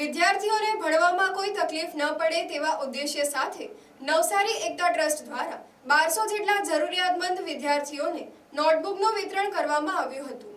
વિદ્યાર્થીઓને ભણવામાં કોઈ તકલીફ ન પડે તેવા ઉદ્દેશ્ય સાથે નવસારી એકતા ટ્રસ્ટ દ્વારા બારસો જેટલા જરૂરિયાતમંદ વિદ્યાર્થીઓને નોટબુકનું વિતરણ કરવામાં આવ્યું હતું.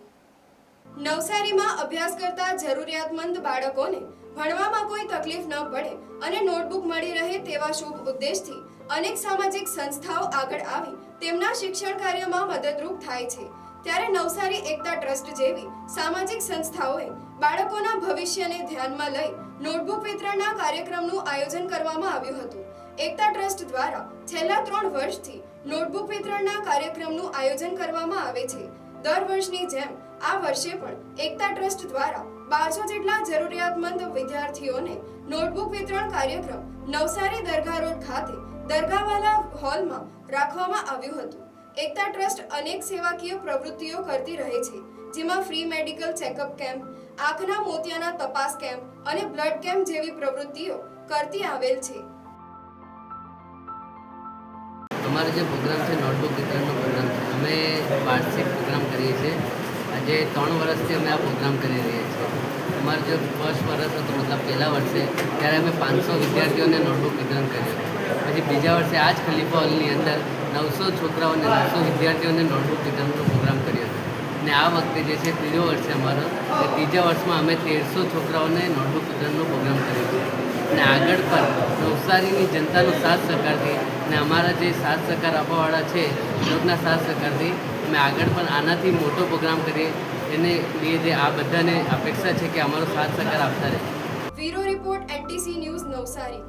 નવસારીમાં અભ્યાસ કરતા જરૂરિયાતમંદ બાળકોને ભણવામાં કોઈ તકલીફ ન પડે અને નોટબુક મળી રહે તેવા શુભ ઉદ્દેશથી અનેક સામાજિક સંસ્થાઓ આગળ આવી તેમના શિક્ષણ કાર્યમાં મદદરૂપ થાય છે. ત્યારે નવસારી એકતા ટ્રસ્ટ જેવી સામાજિક સંસ્થાઓએ બાળકોના ભવિષ્યને ધ્યાનમાં લઈ નોટબુક વિતરણના કાર્યક્રમનું આયોજન કરવામાં આવ્યું હતું. એકતા ટ્રસ્ટ દ્વારા છેલ્લા ત્રણ વર્ષથી નોટબુક વિતરણના કાર્યક્રમનું આયોજન કરવામાં આવે છે. દર વર્ષની જેમ આ વર્ષે પણ એકતા ટ્રસ્ટ દ્વારા બારસો જેટલા જરૂરિયાતમંદ વિદ્યાર્થીઓને નોટબુક વિતરણ કાર્યક્રમ નવસારી દરગાહ રોડ ખાતે દરગાહવાલા હોલમાં રાખવામાં આવ્યું હતું. એકતા ટ્રસ્ટ અનેક સેવાકીય પ્રવૃત્તિઓ કરતી રહે છે, જેમાં ફ્રી મેડિકલ ચેકઅપ કેમ્પ આંખના મોતિયાના તપાસ કેમ્પ અને બ્લડ કેમ્પ જેવી પ્રવૃત્તિઓ કરતી આવેલ છે. અમારો જે પ્રોગ્રામ છે નોટબુક વિતરણનો પ્રોગ્રામ છે, અમે વાર્ષિક પ્રોગ્રામ કરીએ છીએ. આજે ત્રણ વર્ષથી અમે આ પ્રોગ્રામ કરી રહ્યા છીએ. અમારું જે ફર્સ્ટ વર્ષ હતું, મતલબ પહેલાં વર્ષે, ત્યારે અમે પાંચસો વિદ્યાર્થીઓને નોટબુક વિતરણ કર્યું. પછી બીજા વર્ષે આ જ ખલીફા હોલની અંદર નવસો છોકરાઓને, નવસો વિદ્યાર્થીઓને નોટબુક વિતરણનો પ્રોગ્રામ કર્યો હતો. અને આ વખતે જે છે ત્રીજો વર્ષ અમારો, એ ત્રીજા વર્ષમાં અમે તેરસો છોકરાઓને નોટબુક વિતરણનો પ્રોગ્રામ કર્યો છે. અને આગળ પણ નવસારીની જનતાનો સાથ સહકારથી અને અમારા જે સાથ સહકાર આપવાવાળા છે લોકોના સાથ સહકારથી અમે આગળ પણ આનાથી મોટો પ્રોગ્રામ કરીએ. એને લીધે આ બધાને અપેક્ષા છે કે અમારો સાથ સહકાર આપતા રહે. Bureau report NTC news Navsari.